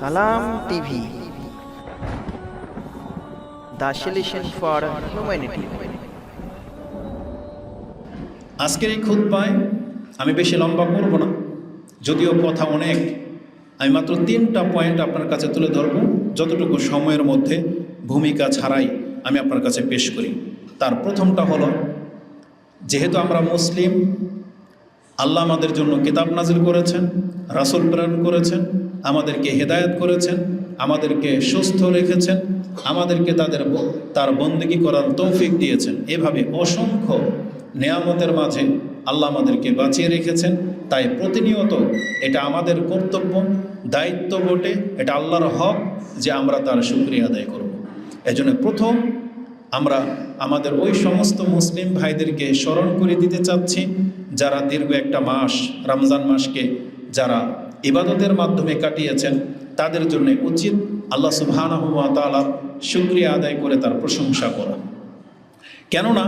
সালাম TV. The for humanity. আজকের এই খুদ্বায় আমি বেশি লম্বা করব না। যদিও কথা অনেক, আমি মাত্র তিনটা পয়েন্ট আপনার কাছে তুলে ধরব। যতটুকু সময়ের মধ্যে ভূমিকা ছাড়াই আমি আপনার কাছে পেশ করি। তার প্রথমটা হলো, যেহেতু আমরা মুসলিম, আল্লাহ আমাদের জন্য কিতাব নাজিল করেছেন, রাসুল প্রেরণ করেছেন আমাদেরকে হেদায়েত করেছেন, আমাদেরকে সুস্থ রেখেছেন, আমাদেরকে তাদের তার বন্দেগি করার তৌফিক দিয়েছেন। এভাবে অসংখ্য নেয়ামতের মাঝে আল্লাহ আমাদেরকে বাঁচিয়ে রেখেছেন। তাই প্রতিনিয়ত এটা আমাদের কর্তব্য, দায়িত্ব বটে, এটা আল্লাহর হক যে আমরা তার সুক্রিয়া আদায় করব। এজন্য প্রথম আমরা আমাদের ওই সমস্ত মুসলিম ভাইদেরকে স্মরণ করে দিতে চাচ্ছি, যারা দীর্ঘ একটা মাস, রমজান মাসকে যারা ইবাদতের মাধ্যমে কাটিয়েছেন, তাদের জন্য উচিত আল্লাহ সুবহানাহু ওয়া তাআলার শুকরিয়া আদায় করে তার প্রশংসা করা। কেননা,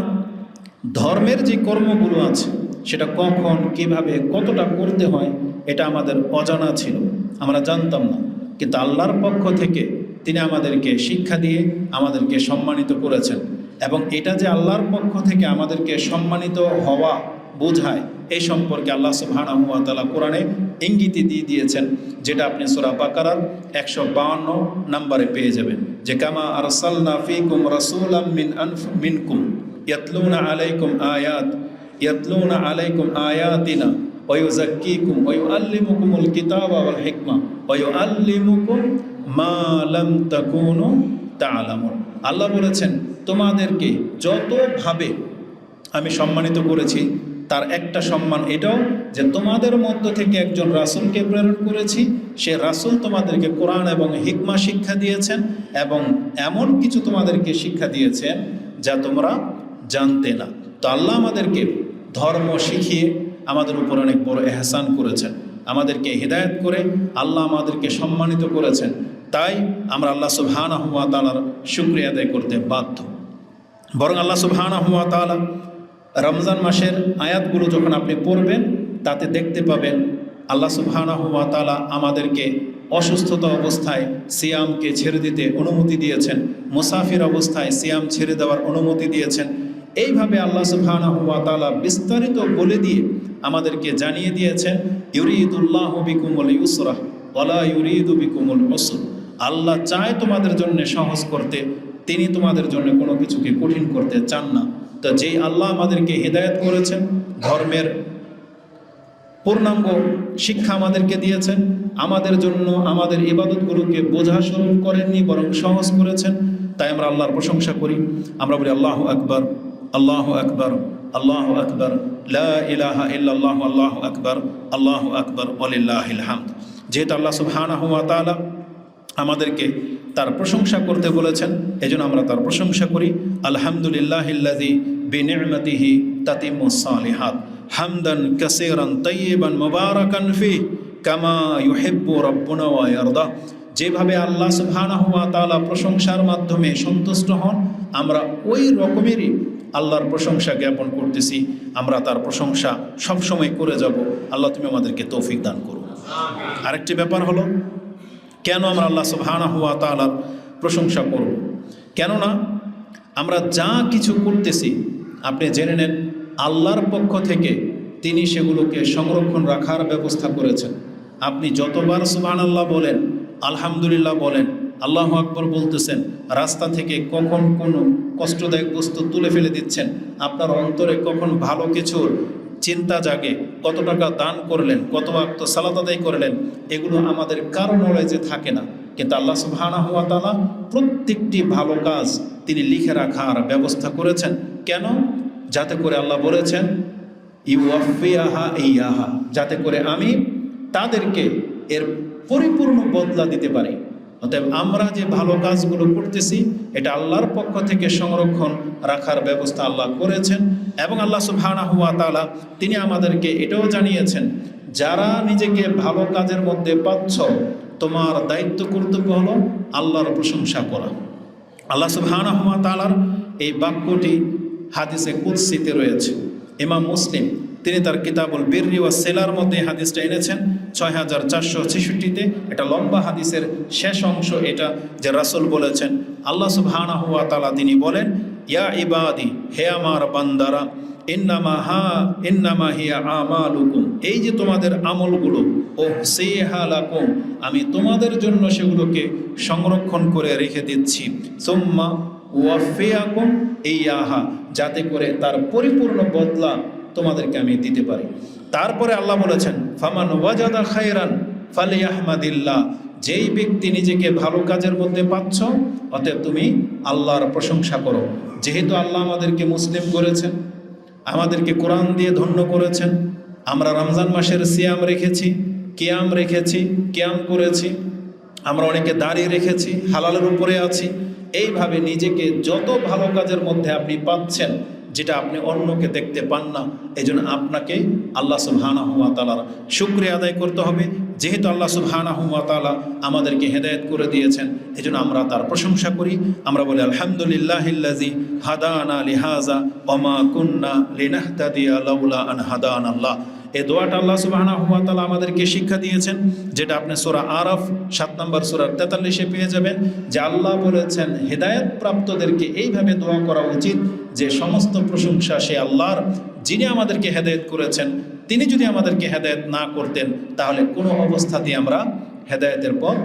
ধর্মের যে কর্মগুলো আছে, সেটা কখন, কীভাবে, কতটা করতে হয়, এটা আমাদের অজানা ছিল, আমরা জানতাম না। কিন্তু আল্লাহর পক্ষ থেকে তিনি আমাদেরকে শিক্ষা দিয়ে আমাদেরকে সম্মানিত করেছেন এবং এটা যে আল্লাহর পক্ষ থেকে আমাদেরকে সম্মানিত হওয়া বোঝায়। এই সম্পর্কে আল্লাহ সুবহানাহু ওয়া তাআলা কোরআনে ইঙ্গিত দিয়ে দিয়েছেন, যেটা আপনি সূরা বাকারার একশো বাউন্ন নম্বরে পেয়ে যাবেন, যে কামা আরসালনা ফীকুম রাসূলাম মিন আনফ, মিনকুম ইয়াতলুনা আলাইকুম আয়াত, ইয়াতলুনা আলাইকুম আয়াতিনা ওয়ুজাক্কিকুম ওয়ুআল্লিমুকুমুল কিতাবা ওয়াল হিকমা ওয়ুআল্লিমুকুম মা লাম তাকুনু তা'লামুন। আল্লাহ বলেছেন, তোমাদেরকে যতভাবে আমি সম্মানিত করেছি তার একটা সম্মান এটাও যে তোমাদের মধ্য থেকে একজন রাসূলকে প্রেরণ করেছি, সে রাসূল তোমাদেরকে কোরআন এবং হিকমা শিক্ষা দিয়েছেন এবং এমন কিছু তোমাদেরকে শিক্ষা দিয়েছেন যা তোমরা জানতে না। তো আল্লাহ আমাদেরকে ধর্ম শিখিয়ে আমাদের উপর অনেক বড় এহসান করেছেন। আমাদেরকে হৃদায়ত করে আল্লাহ আমাদেরকে সম্মানিত করেছেন। তাই আমরা আল্লাহ ওয়া তাআলার শুকরিয়া আদায় করতে বাধ্য। বরং আল্লাহ সুবহানাহু ওয়া তাআলা রমজান মাসের আয়াতগুলো যখন আপনি পড়বেন, তাতে দেখতে পাবেন আল্লাহ সুবহানাহু ওয়া তাআলা আমাদেরকে অসুস্থতা অবস্থায় সিয়ামকে ছেড়ে দিতে অনুমতি দিয়েছেন, মুসাফির অবস্থায় সিয়াম ছেড়ে দেওয়ার অনুমতি দিয়েছেন। এইভাবে আল্লাহ সুবহানাহু ওয়া তাআলা বিস্তারিত বলে দিয়ে আমাদেরকে জানিয়ে দিয়েছেন, ইউরিদুল্লাহ বিকুমুল ইউসরা ওয়ালা ইউরিদু বিকুমুল উসর। আল্লাহ চায় তোমাদের জন্য সহজ করতে, তিনি তোমাদের জন্য কোনো কিছুকে কঠিন করতে চান না। তো যেই আল্লাহ আমাদেরকে হেদায়েত করেছেন, ধর্মের পূর্ণাঙ্গ শিক্ষা আমাদেরকে দিয়েছেন, আমাদের জন্য আমাদের ইবাদতগুলোকে বোঝা স্বরূপ করেননি, বরং সহজ করেছেন, তাই আমরা আল্লাহর প্রশংসা করি। আমরা বলি, আল্লাহ আকবর আল্লাহ আকবর আল্লাহ আকবর ইলাহা ইল্লাল্লাহু, আল্লাহু আকবর আল্লাহু আকবর, ওয়ালিল্লাহিল হামদ। যেহেতু আল্লাহ সুবহানাহু ওয়া তাআলা আমাদেরকে তার প্রশংসা করতে বলেছেন। এজন্য আমরা তার প্রশংসা করি। আলহামদুলিল্লাহিল্লাযী বিনি'মাতিহি তাতিম্মুস সালিহাত। হামদান কাসীরান তাইয়িবান মুবারাকান ফি কামা ইউহিব্বু রাব্বুনা ওয়া ইয়ারদা যেভাবে আল্লাহ সুবহানাহু ওয়া তাআলা প্রশংসার মাধ্যমে সন্তুষ্ট হন, আমরা ওই রকমেরই আল্লাহর প্রশংসা জ্ঞাপন করতেছি। আমরা তার প্রশংসা সবসময় করে যাব। আল্লাহ তুমি আমাদেরকে তৌফিক দান করো আরেকটি ব্যাপার হলো কেন আমরা আল্লাহ সুবহানাহু ওয়া তাআলার প্রশংসা করব? কেননা আমরা যা কিছু করতেছি, আপনি জেনে নেন, আল্লাহর পক্ষ থেকে তিনি সেগুলোকে সংরক্ষণ রাখার ব্যবস্থা করেছেন। আপনি যতবার সুবহানাল্লাহ বলেন, আলহামদুলিল্লাহ বলেন, আল্লাহ আকবর বলতেছেন, রাস্তা থেকে কখন কোনো কষ্টদায়ক বস্তু তুলে ফেলে দিচ্ছেন, আপনার অন্তরে কখন ভালো কিছুর চিন্তা জাগে, কত টাকা দান করলেন, কত আক্ত সালাত আদায় করলেন, এগুলো আমাদের কারও নলেজে থাকে না। কিন্তু আল্লাহ সুবহানাহু ওয়া তাআলা প্রত্যেকটি ভালো কাজ তিনি লিখে রাখার ব্যবস্থা করেছেন। কেন? যাতে করে আল্লাহ বলেছেন ইউয়াফিয়াহা ইয়াহা যাতে করে আমি তাদেরকে এর পরিপূর্ণ বদলা দিতে পারি। অতএব আমরা যে ভালো কাজগুলো করতেছি, এটা আল্লাহর পক্ষ থেকে সংরক্ষণ রাখার ব্যবস্থা আল্লাহ করেছেন। এবং আল্লাহ সুবহানাহু হুয়া তাআলা তিনি আমাদেরকে এটাও জানিয়েছেন, যারা নিজেকে ভালো কাজের মধ্যে পাচ্ছ, তোমার দায়িত্ব কর্তব্য হলো আল্লাহর প্রশংসা করা। আল্লাহ সুবহানাহু ওয়া তাআলার এই বাক্যটি হাদিসে কুদসিতে রয়েছে। ইমাম মুসলিম, তিনি তার কিতাবুল বিররি ওয়া সেলার মধ্যে হাদিসটা এনেছেন ছয় হাজার চারশো ছেষট্টিতে। এটা লম্বা হাদিসের শেষ অংশ এটা, যে রাসূল বলেছেন, আল্লাহ সুবহানাহু ওয়া তাআলা তিনি বলেন ইয়া ইবাদি, হে আমার বান্দারা, ইন্নামা হা, ইন্নামা হিয়া আমালুকুম। এই যে তোমাদের আমলগুলো ও লাকুম আমি তোমাদের জন্য সেগুলোকে সংরক্ষণ করে রেখে দিচ্ছি। সোম্মা ওয়াফিয়াকুম এই আহা যাতে করে তার পরিপূর্ণ বদলা তোমাদেরকে আমি দিতে পারি। তারপরে আল্লাহ বলেছেন, ফামান ওয়াজাদা খায়রান ফালে আহমাদিল্লাহ যেই ব্যক্তি নিজেকে ভালো কাজের মধ্যে পাচ্ছ, অতএব তুমি আল্লাহর প্রশংসা করো। যেহেতু আল্লাহ আমাদেরকে মুসলিম করেছেন, আমাদেরকে কোরআন দিয়ে ধন্য করেছেন, আমরা রমজান মাসের সিয়াম রেখেছি, কেয়াম রেখেছি, কিয়াম করেছি, আমরা অনেকে দাঁড়িয়ে রেখেছি, হালালের উপরে আছি, এইভাবে নিজেকে যত ভালো কাজের মধ্যে আপনি পাচ্ছেন যেটা আপনি অন্যকে দেখতে পান না এই জন্য আপনাকে আল্লাহ সুবহানা হুয়া তালার শুক্রিয়া আদায় করতে হবে। যেহেতু আল্লাহ সুবহানা হুয়া তালা আমাদেরকে হেদায়ত করে দিয়েছেন এই জন্য আমরা তার প্রশংসা করি। আমরা বলি আলহামদুলিল্লাহিল্লাজি হাদানা লিহাজা অমা কুন্না লিনাহতাদিয়া লাউলা আন হাদান আল্লাহ। এই দোয়াটা আল্লাহ সুবাহানা হুয়া তালা আমাদেরকে শিক্ষা দিয়েছেন, যেটা আপনি সোরা আরফ সাত নম্বর সোরার তেতাল্লিশে পেয়ে যাবেন, যে আল্লাহ বলেছেন হেদায়ত প্রাপ্তদেরকে এইভাবে দোয়া করা উচিত যে সমস্ত প্রশংসা সে আল্লাহর, যিনি আমাদেরকে হেদায়ত করেছেন, তিনি যদি আমাদেরকে হেদায়ত না করতেন, তাহলে কোনো অবস্থাতেই আমরা হেদায়তের পথ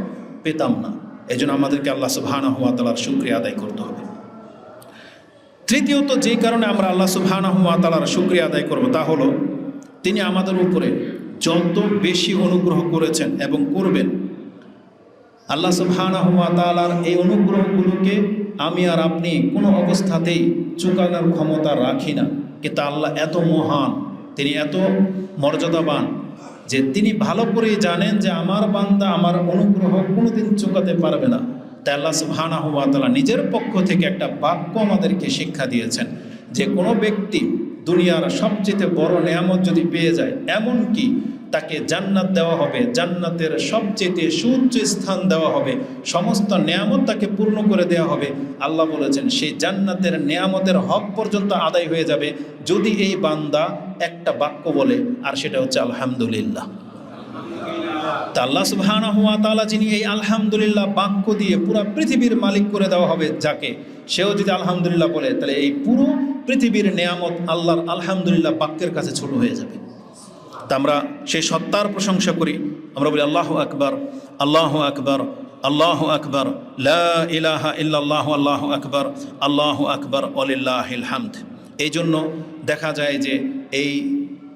পেতাম না। এই জন্য আমাদেরকে আল্লাহ সুবাহানা হুয়া তালার শুক্রিয়া আদায় করতে হবে। তৃতীয়ত যে কারণে আমরা আল্লাহ সুবহানাহু হুয়া তালার শুক্রিয়া আদায় করব তা হলো তিনি আমাদের উপরে যত বেশি অনুগ্রহ করেছেন এবং করবেন, আল্লাহ তাআলার এই অনুগ্রহগুলোকে আমি আর আপনি কোনো অবস্থাতেই চুকানোর ক্ষমতা রাখি না। কিন্তু আল্লাহ এত মহান, তিনি এত মর্যাদাবান যে তিনি ভালো করেই জানেন যে আমার বান্দা আমার অনুগ্রহ কোনোদিন চুকাতে পারবে না। তাই আল্লাহ সুবহানাহু ওয়া তাআলা নিজের পক্ষ থেকে একটা বাক্য আমাদেরকে শিক্ষা দিয়েছেন যে কোনো ব্যক্তি দুনিয়ার সবচেয়ে বড় নেয়ামত যদি পেয়ে যায়, এমন কি? তাকে জান্নাত দেওয়া হবে, জান্নাতের সবচেয়ে সুউচ্চ স্থান দেওয়া হবে, সমস্ত নেয়ামত তাকে পূর্ণ করে দেওয়া হবে। আল্লাহ বলেছেন, সেই জান্নাতের নেয়ামতের হক পর্যন্ত আদায় হয়ে যাবে যদি এই বান্দা একটা বাক্য বলে, আর সেটা হচ্ছে আলহামদুলিল্লাহ। আল্লাহ সুবহানাহু ওয়া তাআলা যিনি এই আলহামদুলিল্লাহ বাক্য দিয়ে পুরো পৃথিবীর মালিক করে দেওয়া হবে, যাকে সেও যদি আলহামদুলিল্লাহ বলে, তাহলে এই পুরো পৃথিবীর নেয়ামত আল্লাহর আলহামদুলিল্লাহ বাক্যের কাছে ছোট হয়ে যাবে। তা আমরা সেই সত্তার প্রশংসা করি। আমরা বলি, আল্লাহ আকবর আল্লাহ আকবর আল্লাহ আকবর, লা ইলাহা ইল্লাল্লাহ, আল্লাহ আকবর আল্লাহ আকবর অলিল্লাহিল হামদ। এই জন্য দেখা যায় যে এই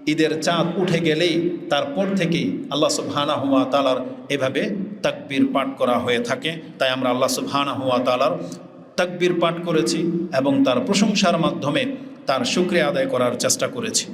ঈদের চাঁদ উঠে গেলেই তারপর থেকেই আল্লাহ সুবহানা হুয়া তালার এভাবে তাকবীর পাঠ করা হয়ে থাকে। তাই আমরা আল্লাহ সুবহানা হুয়া তালার তাকবীর পাঠ করেছি এবং তার প্রশংসার মাধ্যমে তার শুক্রিয়া আদায় করার চেষ্টা করেছি।